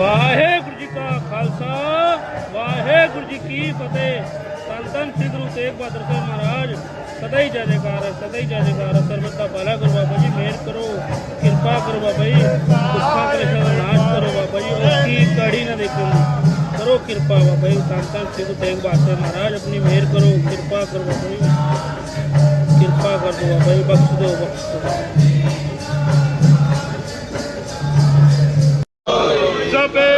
ਵਾਹਿਗੁਰੂ ਜੀ ਕਾ ਖਾਲਸਾ, ਵਾਹਿਗੁਰੂ ਜੀ ਕੀ ਫਤਿਹ। ਧੰਨ ਸ੍ਰੀ ਗੁਰੂ ਤੇਗ ਬਹਾਦਰ ਸਾਹਿਬ ਮਹਾਰਾਜ, ਸਦਾ ਹੀ ਜੈ ਜੈਕਾਰ, ਸਦਾ ਹੀ ਜੈ ਜੈਕਾਰ ਹੈ ਦਾ ਭਲਾ ਕਰੋ ਬਾਬਾ ਜੀ, ਮਿਹਰ ਕਰੋ, ਕਿਰਪਾ ਕਰੋ ਬਾਬਾ ਜੀ, ਦੁੱਖਾਂ ਕਲੇਸ਼ਾਂ ਦਾ ਨਾਸ਼ ਕਰੋ ਬਾਬਾ ਜੀ ਉਸ ਕੀ ਕੜੀ ਨਾ ਦੇਖੋ। ਕਰੋ ਕਿਰਪਾ ਬਾਬਾ ਜੀ, ਧੰਨ ਸ੍ਰੀ ਗੁਰੂ ਤੇਗ ਬਹਾਦਰ ਸਾਹਿਬ ਮਹਾਰਾਜ, ਆਪਣੀ ਮਿਹਰ ਕਰੋ, ਕਿਰਪਾ ਕਰੋ ਬਾਬਾ ਜੀ। ਕਿਰਪਾ ਕਰ ਦੋ ਬਾਬਾ ਜੀ, ਬਖਸ਼ ਦਿਓ ਬਖਸ਼ ਦਿਓ ਸਭੇ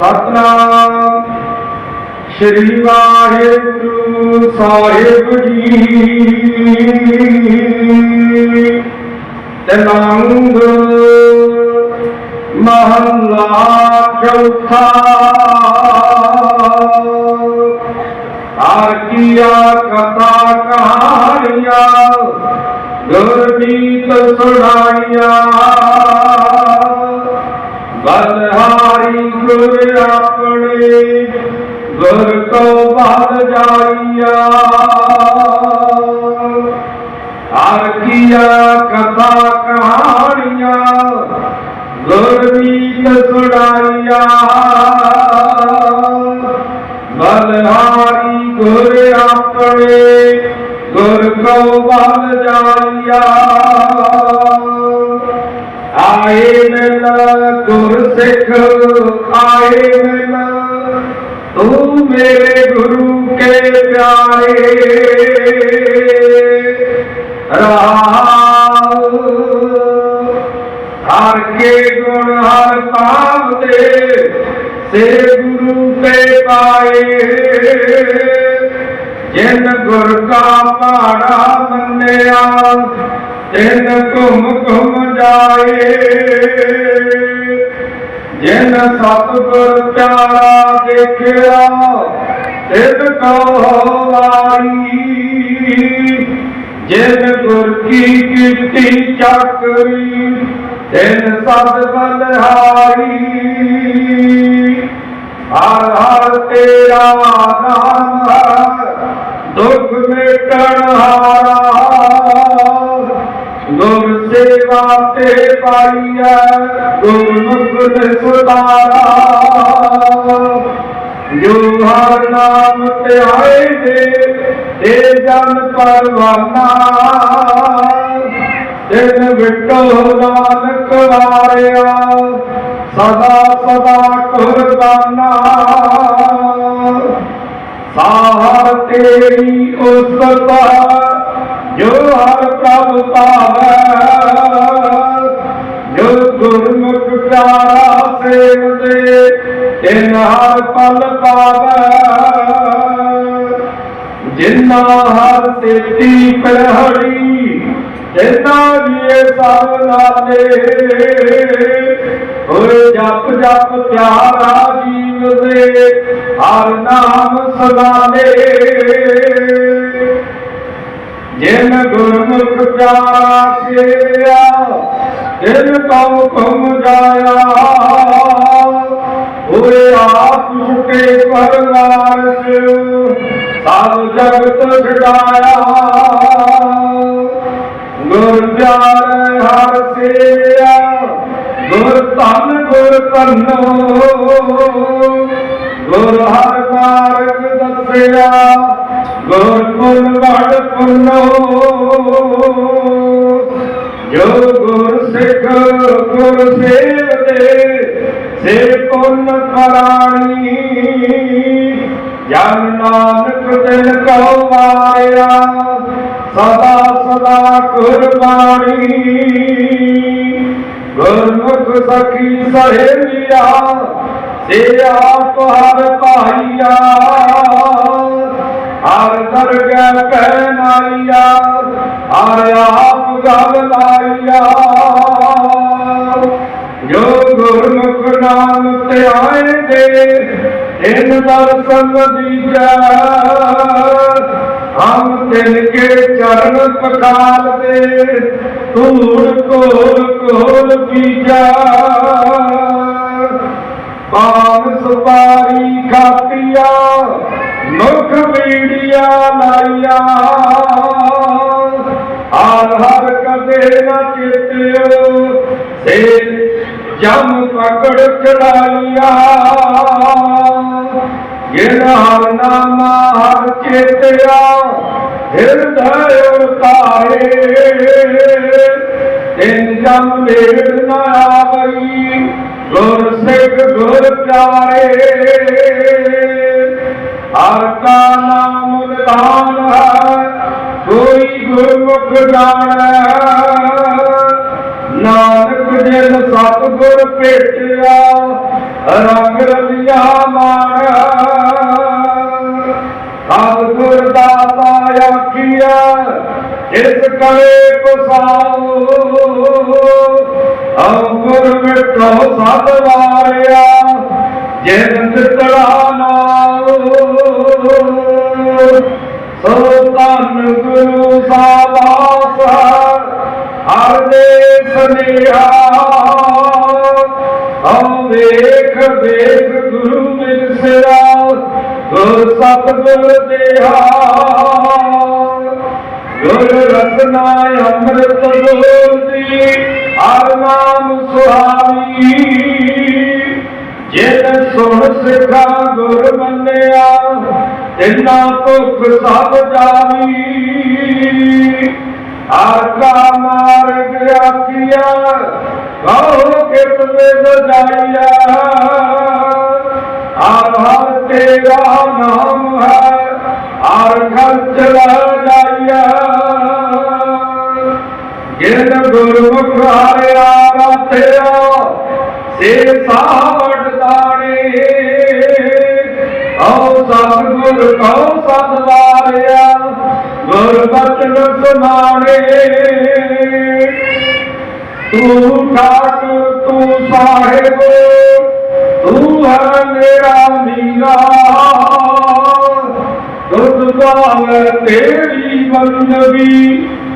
ਸਤਨਾਮ। ਸ਼੍ਰੀ ਵਾਹਿਗੁਰੂ ਸਾਹਿਬ ਜੀ। ਤਲੰਗ ਮਹੱਲਾ ਚੌਥਾ। ਹਰ ਕਥਾ ਕਹਾਣੀਆਂ ਗੁਰਦੀਪ ਸੁਣਾਈਆਂ। ਬਲਹਾਰੀ ਗੁਰ ਆਪਣੇ ਗੁਰ ਕੋ ਬਲ ਜਾਈਆ। ਹਰ ਕੀਆ ਕਥਾ ਕਹਾਣੀਆਂ ਗੁਰਮੀਤ ਸੁਣਾਈਆ। ਬਲਹਾਰੀ ਗੁਰ ਆਪਣੇ ਗੁਰ ਕੋ ਬਲ ਜਾਈਆ ਆਏ ਮਿਲ ਗੁਰ ਸਿੱਖ ਆਏ ਮਿਲ ਤੂੰ ਮੇਰੇ ਗੁਰੂ ਕੇ ਪਿਆਰੇ। ਰਾਹ ਹਰ ਕੇ ਗੁਣ, ਹਰ ਪਾਵਦੇ ਸੇ ਗੁਰੂ ਤੇ ਪਾਏ। ਜਿਨ ਗੁਰ ਕਾ ਪਾੜਾ ਮੰਨਿਆ, ਤਿਨ ਘੁਮ ਘੁਮ ਜਾਏ। ਜਿਨ ਸਤਿਗੁਰ ਪਿਆਰਾ ਦੇਖਿਆ ਤਿਨ ਕੋ ਵਾਰੀ ਜਿਨ ਗੁਰ ਕੀ ਕੀਤੀ ਚੱਕਰੀ, ਤਿਨ ਸਦ ਬਲਹਾਰੀ ਹਰ। ਹਰ ਤੇਰਾ ਨਾਮ ਹੈ ਦੁੱਖ ਮਿਟਣ ਸੇਵਾ ਤੇ ਪਾਈਐ ਗੁਰਮੁਖ ਨੇ ਜੋ ਹਰ ਨਾਮ ਤੇ ਦੇ ਤੇ ਜਨ ਪਰਵਾਨਾ ਤਿਨ ਵਿਟੋ ਨਾਨਕ ਵਾਰਿਆ ਸਦਾ ਸਦਾ ਕੁਰਬਾਨਾ। ਸਾਹਰ ਤੇਰੀ ਗੁਰਮੁਖ ਪਿਆਰਾ ਸੇਵਦੇ ਤਿਨ ਹਰ ਪਲ ਪਾਵੈ ਜਿਨਾ ਹਰ ਸੇਤੀ ਪਰਹੜੀ ਜਿਨਾ ਜੀਏ ਸਭ ਨਾਲੇ ਗੁਰ ਜਪ ਜਪ ਪਿਆਰਾ ਜੀਵ ਦੇ ਹਰ ਨਾਮ ਸਦਾ ਲੈ ਜਿਨ ਗੁਰਮੁਖ ਪਿਆਰਾ ਸੇਵਾ ਦਿਲ ਕਉ ਕਉ ਜਾਇਆ। ਹੋਏ ਆਪ ਸੁਕੇ ਪਰਵਾਰ ਸਭ ਜਗਤ ਛਡਾਇਆ। ਗੁਰ ਪਿਆਰੇ ਹਰ ਸੇਵਿਆ, ਗੁਰ ਧਨ ਗੁਰ ਧਨੋ। ਗੁਰ ਹਰ ਮਾਰਗ ਦੱਸਿਆ, ਗੁਰ ਗੁਣ ਵੜ ਪੁੰਨੋ। ਜੋ ਗੁਰ ਸਿੱਖ ਗੁਰ ਸੇਵਦੇ ਸੇ ਪੁੰਨ ਕਰਾਣੀ, ਜਨ ਨਾਨਕ ਦਿਲ ਕਉ ਮਾਰਿਆ ਸਦਾ ਸਦਾ ਕੁਰਬਾਨੀ ਗੁਰਮੁਖ ਸਖੀ ਸਹੇਲੀਆ ਸੇ ਆਪ ਹਰ ਭਾਈਆ ਹਰ ਦਰਗਹਿ ਕਹਿ ਨਾਈਆ ਹਰ ਆਪ ਗਲ ਲਾਈਆ ਜੋ ਗੁਰਮੁਖ ਨਾਮ ਤੇ ਆਏ ਦੇ ਇਨ ਦਰਸ਼ਨ ਦੀਜੈ। ਹਮ ਤਿਨ ਕੇ ਚਰਨ ਪਖਾਲ ਦੇ, ਧੂੜ ਕੋਲ ਕੋਲ ਪੀਜਾ। ਪਾਨ ਸੁਪਾਰੀ ਖਾਤੀਆ ਮੁਖ ਬੀੜੀਆ ਲਾਈਆ। ਹਰ ਹਰ ਕਦੇ ਨਾ ਚੇਤਿਓ, ਸੇ ਜਮ ਪਕੜ ਚੜਾਈਆ। ਜਿਨ ਹਰ ਨਾਮਾ ਹਰ ਚੇਤਿਆ ਹਿਰਦੈ ਉਤਾਰੇ। ਤਿਨ ਜਮ ਲੇੜ ਨਾ ਆਵਈ ਸਿੱਖ ਗੁਰ ਪਿਆਰੇ ਹਰ ਕਾ ਨਾਮ ਨਿਧਾਨ ਹੈ, ਕੋਈ ਗੁਰਮੁਖ ਜਾਣੈ। ਨਾਨਕ ਜਿਨ ਸਤਿਗੁਰ ਭੇਟਿਆ, ਰੰਗ ਰਲਿਆ ਮਾਣਿਆ ਸਤਿਗੁਰ ਦਾਤਾ ਆਖੀਆ ਜਿਸ ਕਰੇ ਕੁਸਾਓ ਅੰਗੁਰ ਮਿਟੋ ਸਦ ਵਾਰਿਆ ਜਿਨ ਤਿਤੜਾ ਨਾਉ ਸੋ ਤਨ ਗੁਰੂ ਸਾਬਾਸ ਹਰ ਦੇ ਸਨੇਹਾ ਹਉ ਵੇਖ ਵੇਖ ਗੁਰੂ ਮਿਲ ਸਿਰਾ, ਗੁਰ ਸਤਿਗੁਰ ਦੇਹਾ ਗੁਰ ਰਤਨਾ ਅੰਮ੍ਰਿਤ ਬੋਲਦੀ ਹਰ ਨਾਮ ਸੁਹਾਵੀ। ਜਿਨ ਸੁਣ ਸਿਖਾ ਗੁਰ ਮੰਨਿਆ, ਤਿੰਨਾ ਭੁਖ ਸਭ ਜਾਵੀ। ਆਕਾ ਮਾਰਗ ਆਖਿਆ ਕਹੋ ਕਿਤ ਵਿਦ ਜਾਈਆ ਆਧਾਰ ਤੇਰਾ ਨਾਮ ਹੈ ਆਰ ਖਰਚ ਜਾਈਆ ਜਿਨ ਗੁਰਮੁਖ ਹਾਰਿਆ ਰਾਤਿਆ ਸੇ ਸਾਵੜ ਦਾਣੇ ਹਉ ਸਤਿਗੁਰ ਕਉ ਸਦਵਾਰਿਆ ਗੁਰ ਬਚਨ ਸੁਨਾਣੇ ਤੂੰ ਠਾਕੁਰ ਤੂੰ ਸਾਹਿਬ, ਤੂੰ ਹੈ ਮੇਰਾ ਮੀਰਾ। ਦੁੱਧ ਪਾਵੇ ਤੇਰੀ ਬੰਦਗੀ